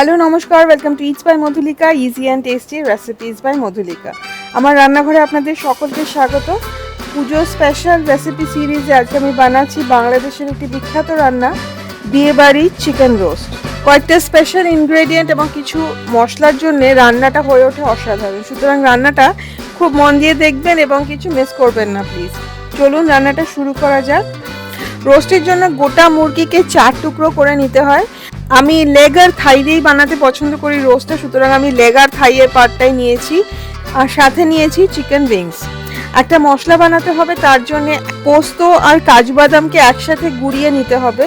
Hello, নমস্কার welcome to it's by Madhulika easy and tasty recipes by Madhulika আমার রান্নাঘরে আপনাদের সকলকে স্বাগত। পুজো স্পেশাল রেসিপি সিরিজে আজকে আমি বানাচ্ছি বাংলাদেশের একটি বিখ্যাত রান্না, বিয়েবাড়ি চিকেন রোস্ট কয়েকটা স্পেশাল ইনগ্রেডিয়েন্ট এবং কিছু মশলার জন্য রান্নাটা হয়ে ওঠে অসাধারণ। সুতরাং রান্নাটা খুব মন দিয়ে দেখবেন এবং কিছু মিস করবেন না প্লিজ চলুন রান্নাটা শুরু করা যাক। রোস্টের জন্য গোটা মুরগিকে চার টুকরো করে নিতে হয়। আমি লেগ আর থাই দিয়েই বানাতে পছন্দ করি রোস্টটা সুতরাং আমি লেগ আর থাইয়ের পার্টটাই নিয়েছি। আর সাথে নিয়েছি চিকেন উইংস একটা মশলা বানাতে হবে, তার জন্য পোস্ত আর কাজু বাদামকে একসাথে গুঁড়িয়ে নিতে হবে।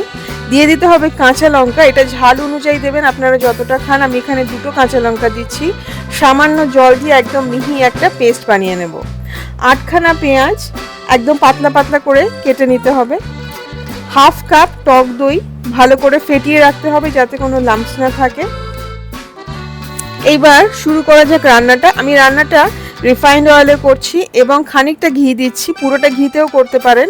দিয়ে দিতে হবে কাঁচা লঙ্কা, এটা ঝাল অনুযায়ী দেবেন, আপনারা যতটা খান, আমি এখানে দুটো কাঁচা লঙ্কা দিচ্ছি। সামান্য জল দিয়ে একদম মিহি একটা পেস্ট বানিয়ে নেব। আটখানা পেঁয়াজ একদম পাতলা পাতলা করে কেটে নিতে হবে। হাফ কাপ টক দই ভালো করে ফেটিয়ে রাখতে হবে যাতে কোনো লাম্পস না থাকে। এইবার শুরু করা যাক রান্নাটা। আমি রান্নাটা রিফাইন্ড অয়েলে করছি এবং খানিকটা ঘি দিচ্ছি। পুরোটা ঘিতেও করতে পারেন।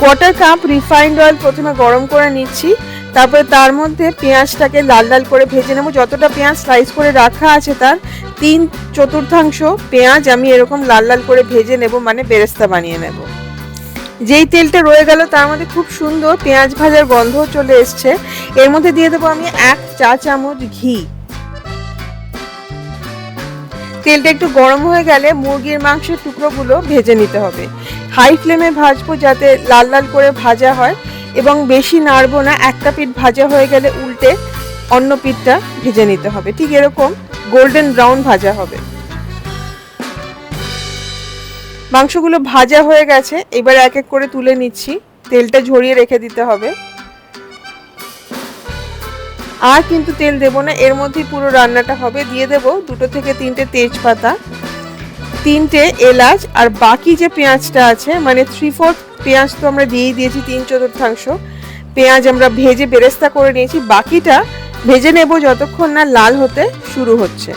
কোয়ার্টার কাপ রিফাইন্ড অয়েল প্রথমে গরম করে নিচ্ছি। তারপরে তার মধ্যে পেঁয়াজটাকে লাল লাল করে ভেজে নেব। যতটা পেঁয়াজ স্লাইস করে রাখা আছে তার তিন চতুর্থাংশ পেঁয়াজ আমি এরকম লাল লাল করে ভেজে নেব মানে বেরেস্তা বানিয়ে নেব। যেই তেলটা রয়ে গেল তার মধ্যে খুব সুন্দর পেঁয়াজ ভাজার গন্ধ চলে এসছে। এর মধ্যে দিয়ে দেবো আমি এক চা চামচ ঘি। তেলটা একটু গরম হয়ে গেলে মুরগির মাংসের টুকরোগুলো ভেজে নিতে হবে। হাই ফ্লেমে ভাজবো যাতে লাল লাল করে ভাজা হয় এবং বেশি নাড়বো না, একটা পিঠ ভাজা হয়ে গেলে উল্টে অন্য পিঠটা ভেজে নিতে হবে। ঠিক এরকম গোল্ডেন ব্রাউন ভাজা হবে। মাংসগুলো ভাজা হয়ে গেছে, এবার এক এক করে তুলে নিচ্ছি। তেলটা ঝরিয়ে রেখে দিতে হবে। আর কিন্তু তেল দেবো না, এর মধ্যেই পুরো রান্নাটা হবে। দিয়ে দেবো দুটো থেকে তিনটে তেজপাতা, তিনটে এলাচ, আর বাকি যে পেঁয়াজটা আছে মানে থ্রি ফোর্থ পেঁয়াজ তো আমরা দিয়েই দিয়েছি, তিন চতুর্থাংশ। পেঁয়াজ আমরা ভেজে বেরেস্তা করে নিয়েছি, বাকিটা ভেজে নেব যতক্ষণ না লাল হতে শুরু হচ্ছে।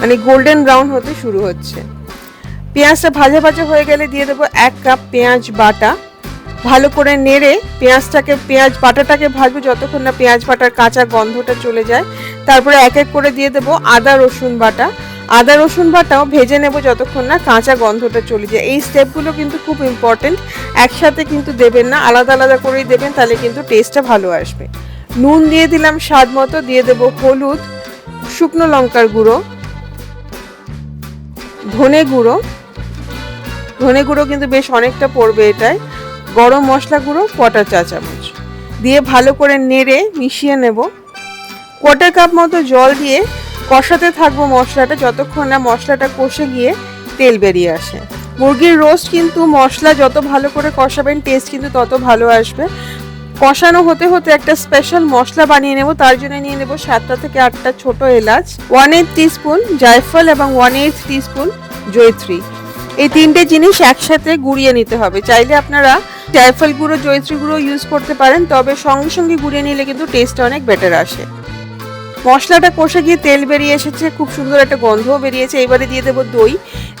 মানে গোল্ডেন ব্রাউন হতে শুরু হচ্ছে। পেঁয়াজটা ভাজা ভাজা হয়ে গেলে দিয়ে দেবো এক কাপ পেঁয়াজ বাটা। ভালো করে নেড়ে পেঁয়াজটাকে, পেঁয়াজ বাটাটাকে ভাজবো যতক্ষণ না পেঁয়াজ বাটার কাঁচা গন্ধটা চলে যায়। তারপরে এক এক করে দিয়ে দেবো আদা, রসুন বাটা। আদা, রসুন বাটাও ভেজে নেব যতক্ষণ না কাঁচা গন্ধটা চলে যায়। এই স্টেপগুলো কিন্তু খুব ইম্পর্টেন্ট একসাথে কিন্তু দেবেন না, আলাদা আলাদা করেই দেবেন, তাহলে কিন্তু টেস্টটা ভালো আসবে। নুন দিয়ে দিলাম স্বাদ মতো, দিয়ে দেবো হলুদ, শুকনো লঙ্কার গুঁড়ো, ধনে গুঁড়ো ধনে গুঁড়ো কিন্তু বেশ অনেকটা পড়বে এটায়। গরম মশলা গুঁড়ো কটা চা চামচ। দিয়ে ভালো করে নেড়ে মিশিয়ে নেব। কোয়ার্টার কাপ মতো জল দিয়ে কষাতে থাকব মশলাটা যতক্ষণ না মশলাটা কষে গিয়ে তেল বেরিয়ে আসে। মুরগির রোস্ট কিন্তু মশলা যত ভালো করে কষাবেন টেস্ট কিন্তু তত ভালো আসবে। কষানো হতে হতে একটা স্পেশাল মশলা বানিয়ে নেব, তার জন্য নিয়ে নেব সাতটা থেকে আটটা ছোট এলাচ ওয়ান এইট টিস্পুন জায়ফল এবং ওয়ান এইট টিস্পুন জয়ত্রী। এই তিনটে জিনিস একসাথে গুঁড়িয়ে নিতে হবে। চাইলে আপনারা জায়ফল গুঁড়ো, জয়ত্রী গুঁড়ো ইউজ করতে পারেন, তবে সঙ্গে সঙ্গে গুঁড়িয়ে নিলে কিন্তু টেস্ট অনেক বেটার আসে। মশলাটা কষে গিয়ে তেল বেরিয়ে এসেছে, খুব সুন্দর একটা গন্ধও বেরিয়েছে। এবারে দিয়ে দেবো দই।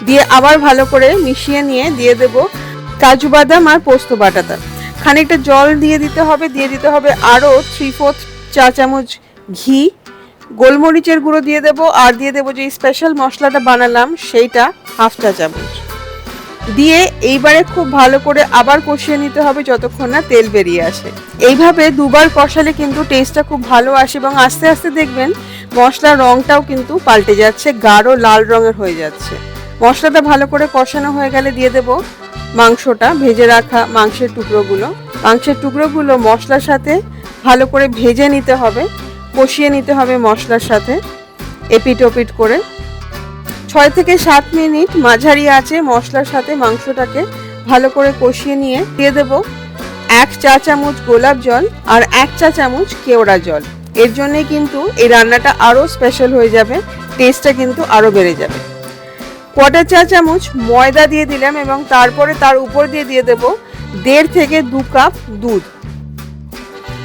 দিয়ে আবার ভালো করে মিশিয়ে নিয়ে দিয়ে দেবো কাজু বাদাম আর পোস্ত বাটাটা। খানিকটা জল দিয়ে দিতে হবে, দিয়ে দিতে হবে আরও থ্রি ফোর্থ চা চামচ ঘি। গোলমরিচের গুঁড়ো দিয়ে দেবো, আর দিয়ে দেবো যে স্পেশাল মশলাটা বানালাম, সেইটা হাফ চা চামচ। দিয়ে এইবারে খুব ভালো করে আবার কষিয়ে নিতে হবে যতক্ষণ না তেল বেরিয়ে আসে। এইভাবে দুবার কষালে কিন্তু টেস্টটা খুব ভালো আসে এবং আস্তে আস্তে দেখবেন মশলার রংটাও কিন্তু পাল্টে যাচ্ছে, গাঢ় লাল রঙের হয়ে যাচ্ছে। মশলাটা ভালো করে কষানো হয়ে গেলে দিয়ে দেব মাংসটা ভেজে রাখা মাংসের টুকরোগুলো। মাংসের টুকরোগুলো মশলার সাথে ভালো করে ভেজে নিতে হবে, কষিয়ে নিতে হবে মশলার সাথে এপিট ওপিট করে। ছয় থেকে সাত মিনিট মাঝারি আছে মশলার সাথে মাংসটাকে ভালো করে কষিয়ে নিয়ে দিয়ে দেব এক চা চামচ গোলাপ জল আর এক চা চামচ কেওড়া জল। এর জন্যে কিন্তু এই রান্নাটা আরও স্পেশাল হয়ে যাবে টেস্টটা কিন্তু আরও বেড়ে যাবে। কোয়াটার চা চামচ ময়দা দিয়ে দিলাম এবং তারপরে তার উপর দিয়ে দিয়ে দেব দেড় থেকে দু কাপ দুধ।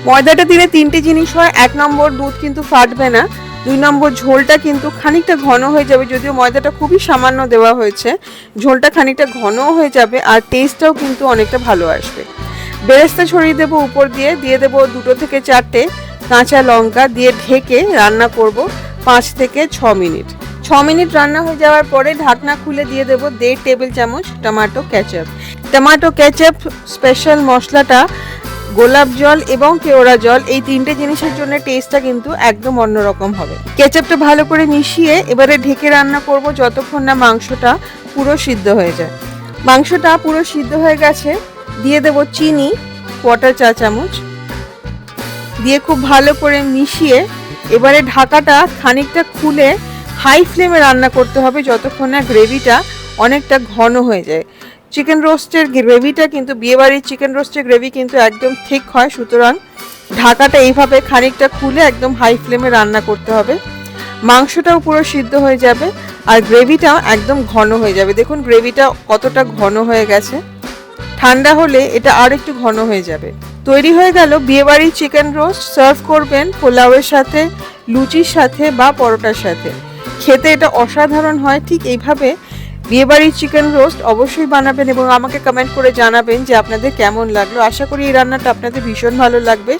ময়দাটা দিলে তিনটে জিনিস হয়, এক নম্বর দুধ কিন্তু ফাটবে না দুই নম্বর ঝোলটা কিন্তু খানিকটা ঘন হয়ে যাবে, যদিও ময়দাটা খুবই সামান্য দেওয়া হয়েছে। ঝোলটা খানিকটা ঘনও হয়ে যাবে আর টেস্টটাও কিন্তু অনেকটা ভালো আসবে। বেরেস্তা ছড়িয়ে দেবো উপর দিয়ে দিয়ে দেবো দুটো থেকে চারটে কাঁচা লঙ্কা দিয়ে ঢেকে রান্না করব পাঁচ থেকে ছ মিনিট। ছ মিনিট রান্না হয়ে যাওয়ার পরে ঢাকনা খুলে দিয়ে দেবো দেড় টেবিল চামচ tomato ketchup tomato ketchup special মশলাটা গোলাপ জল এবং কেওড়া জল, এই তিনটে জিনিসের জন্য টেস্টটা কিন্তু একদম অন্যরকম হবে। কেচাপটা ভালো করে মিশিয়ে এবারে ঢেকে রান্না করব যতক্ষণ না মাংসটা পুরো সিদ্ধ হয়ে যায়। মাংসটা পুরো সিদ্ধ হয়ে গেছে, দিয়ে দেব চিনি কোয়াটার চা চামচ। দিয়ে খুব ভালো করে মিশিয়ে এবারে ঢাকাটা খানিকটা খুলে হাই ফ্লেমে রান্না করতে হবে যতক্ষণ না গ্রেভিটা অনেকটা ঘন হয়ে যায়। চিকেন রোস্টের গ্রেভিটা কিন্তু, বিয়েবাড়ির চিকেন রোস্টের গ্রেভি কিন্তু একদম ঠিক হয়। সুতরাং ঢাকাটা এইভাবে খানিকটা খুলে একদম হাই ফ্লেমে রান্না করতে হবে। মাংসটাও পুরো সিদ্ধ হয়ে যাবে আর গ্রেভিটাও একদম ঘন হয়ে যাবে। দেখুন গ্রেভিটা কতটা ঘন হয়ে গেছে। ঠান্ডা হলে এটা আর একটু ঘন হয়ে যাবে। তৈরি হয়ে গেল বিয়েবাড়ির চিকেন রোস্ট সার্ভ করবেন পোলাওয়ের সাথে, লুচির সাথে বা পরোটার সাথে। খেতে এটা অসাধারণ হয়। ঠিক এইভাবে বিয়েবাড়ির চিকেন রোস্ট অবশ্যই বানাবেন এবং আমাকে কমেন্ট করে জানাবেন যে আপনাদের কেমন লাগল। আশা করি এই রান্নাটা আপনাদের ভীষণ ভালো লাগবে।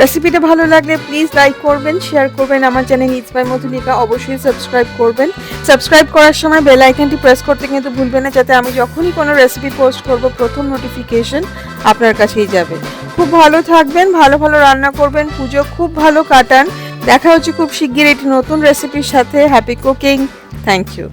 রেসিপিটা ভালো লাগলে প্লিজ লাইক করবেন শেয়ার করবেন আমার চ্যানেল ইটস বাই মধুলিকা অবশ্যই সাবস্ক্রাইব করবেন। সাবস্ক্রাইব করার সময় বেল আইকনটি প্রেস করতে কিন্তু ভুলবেন না, যাতে আমি যখনই কোনো রেসিপি পোস্ট করব, প্রথম নোটিফিকেশন আপনার কাছেই যাবে। খুব ভালো থাকবেন, ভালো ভালো রান্না করবেন, পুজো খুব ভালো কাটান। দেখা হচ্ছে খুব শিগগির একটি নতুন রেসিপির সাথে। Happy cooking thank you